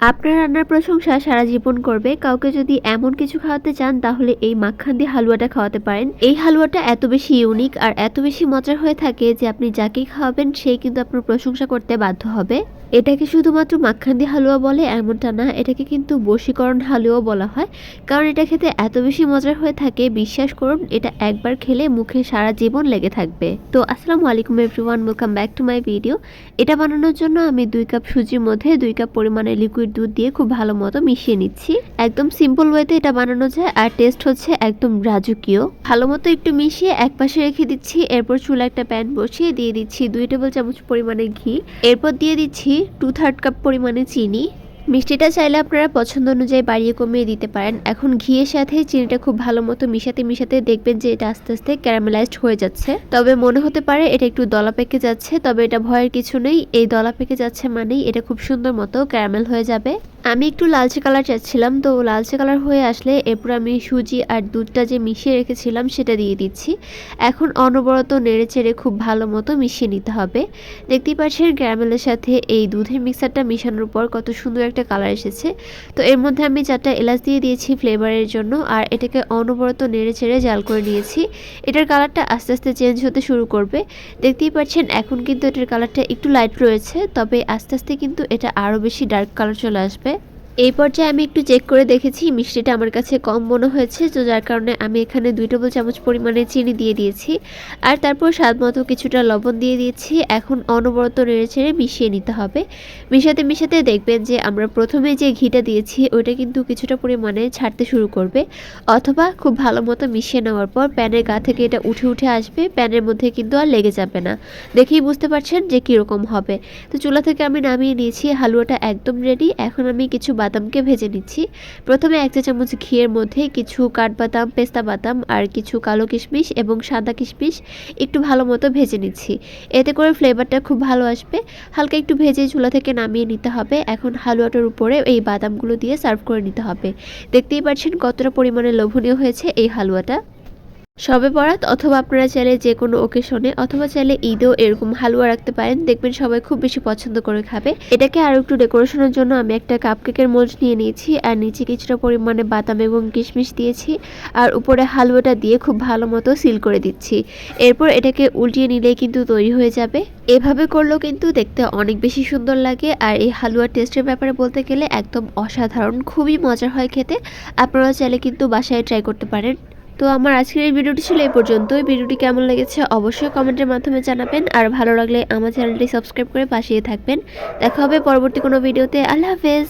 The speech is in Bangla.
আপনার রান্নার প্রশংসা সারা জীবন করবে। কাউকে যদি এমন কিছু খাওয়াতে চান, তাহলে এই মাখান্দি হালুয়াটা খাওয়াতে পারেন। এই হালুয়াটা এত বেশি ইউনিক আর এত বেশি মজার হয়ে থাকে যে আপনি যাকেই খাওয়াবেন সেই কিন্তু আপনার প্রশংসা করতে বাধ্য হবে। এটাকে শুধুমাত্র মাখান্দি হালুয়া বলে এমনটা না, এটাকে কিন্তু বশীকরণ হালুয়াও বলা হয়। কারণ এটা খেতে এত বেশি মজার হয়ে থাকে, বিশ্বাস করুন, এটা একবার খেলে মুখে সারা জীবন লেগে থাকবে। তো আসসালামু আলাইকুম everyone welcome back to my video এটা বানানোর জন্য আমি দুই কাপ সুজির মধ্যে দুই কাপ পরিমাণে লিকুইড দুধ দিয়ে খুব ভালো মতো মিশিয়ে নিচ্ছি। একদম সিম্পল ওয়েতে এটা বানানো যায়, আর টেস্ট হচ্ছে একদম রাজকীয়। ভালো মতো একটু মিশিয়ে এক পাশে রেখে দিচ্ছি, এরপর চুলা একটা প্যান বসিয়ে দিয়ে দিচ্ছি দুই টেবিল চামচ পরিমাণে ঘি। এরপর দিয়ে দিচ্ছি টু থার্ড কাপ পরিমাণে চিনি। মিষ্টিটা চাইলে আপনারা পছন্দ অনুযায়ী বাড়িয়ে কমিয়ে দিতে পারেন। এখন ঘিয়ের সাথে চিনিটা খুব ভালো মতো মিশাতে মিশাতে দেখবেন যে এটা আস্তে আস্তে ক্যারামেলাইজড হয়ে যাচ্ছে। তবে মনে হতে পারে এটা একটু দলা পেকে যাচ্ছে, তবে এটা ভয়ের কিছু নেই। এই দলা পেকে যাচ্ছে মানেই এটা খুব সুন্দর মতো ক্যারামেল হয়ে যাবে। আমি একটু লালচে কালার চাচ্ছিলাম, তো লালচে কালার হয়ে আসলে এরপর আমি সুজি আর দুধটা যে মিশিয়ে রেখেছিলাম সেটা দিয়ে দিচ্ছি। এখন অনবরত নেড়ে চেড়ে খুব ভালো মতো মিশিয়ে নিতে হবে। দেখতেই পাচ্ছেন ক্যারামেলের সাথে এই দুধের মিক্সারটা মিশানোর পর কত সুন্দর একটা কালার এসেছে। তো এর মধ্যে আমি চারটা এলাচ দিয়ে দিয়েছি ফ্লেভারের জন্য, আর এটাকে অনবরত নেড়ে চেড়ে জাল করে নিয়েছি। এটার কালারটা আস্তে আস্তে চেঞ্জ হতে শুরু করবে। দেখতেই পাচ্ছেন এখন কিন্তু এটার কালারটা একটু লাইট রয়েছে, তবে আস্তে আস্তে কিন্তু এটা আরও বেশি ডার্ক কালার চলে আসবে। এই পর্যায়ে আমি একটু চেক করে দেখেছি, মিষ্টিটা আমার কাছে কম মনে হয়েছে, তো যার কারণে আমি এখানে দুই টেবিল চামচ পরিমাণে চিনি দিয়ে দিয়েছি। আর তারপর স্বাদ মতো কিছুটা লবণ দিয়ে দিয়েছি। এখন অনবরত নেড়ে ছেড়ে মিশিয়ে নিতে হবে। মিশাতে মিশাতে দেখবেন যে আমরা প্রথমে যে ঘিটা দিয়েছি, ওইটা কিন্তু কিছুটা পরিমাণে ছাড়তে শুরু করবে। অথবা খুব ভালো মতো মিশিয়ে নেওয়ার পর প্যানের গা থেকে এটা উঠে উঠে আসবে, প্যানের মধ্যে কিন্তু আর লেগে যাবে না। দেখেই বুঝতে পারছেন যে কীরকম হবে। তো চুলা থেকে আমি নামিয়ে নিয়েছি, হালুয়াটা একদম রেডি এখন আমি কিছু বাদামকে ভেজে নিচ্ছি। প্রথমে এক চা চামচ ঘিয়ের মধ্যে কিছু কাঠবাদাম, পেস্তা বাদাম আর কিছু কালো কিশমিশ এবং সাদা কিশমিশ একটু ভালো মতো ভেজে নিচ্ছি। এতে করে ফ্লেভারটা খুব ভালো আসবে। হালকা একটু ভেজে চুলা থেকে নামিয়ে নিতে হবে। এখন হালুয়াটার উপরে এই বাদামগুলো দিয়ে সার্ভ করে নিতে হবে। দেখতেই পাচ্ছেন কতটা পরিমাণে লোভনীয় হয়েছে এই হালুয়াটা। সবে বরাত অথবা আপনারা চাইলে যে কোনো ওকেশনে অথবা চাইলে ঈদেও এরকম হালুয়া রাখতে পারেন। দেখবেন সবাই খুব বেশি পছন্দ করে খাবে। এটাকে আরও একটু ডেকোরেশনের জন্য আমি একটা কাপকেকের মোজ নিয়ে নিয়েছি আর নিচে কিছুটা পরিমাণে বাদাম এবং কিশমিশ দিয়েছি আর উপরে হালুয়াটা দিয়ে খুব ভালো মতো সিল করে দিচ্ছি। এরপর এটাকে উল্টিয়ে নিলেই কিন্তু তৈরি হয়ে যাবে। এভাবে করলেও কিন্তু দেখতে অনেক বেশি সুন্দর লাগে আর এই হালুয়ার টেস্টের ব্যাপারে বলতে গেলে একদম অসাধারণ, খুবই মজার হয় খেতে। আপনারা চাইলে কিন্তু বাসায় ট্রাই করতে পারেন। তো আমার আজকের এই ভিডিওটি ছিল এই পর্যন্ত এই ভিডিওটি কেমন লেগেছে অবশ্যই কমেন্টের মাধ্যমে জানাবেন। আর ভালো লাগলে আমার চ্যানেলটি সাবস্ক্রাইব করে পাশিয়ে থাকবেন। দেখা হবে পরবর্তী কোনো ভিডিওতে। আল্লাহ হাফেজ।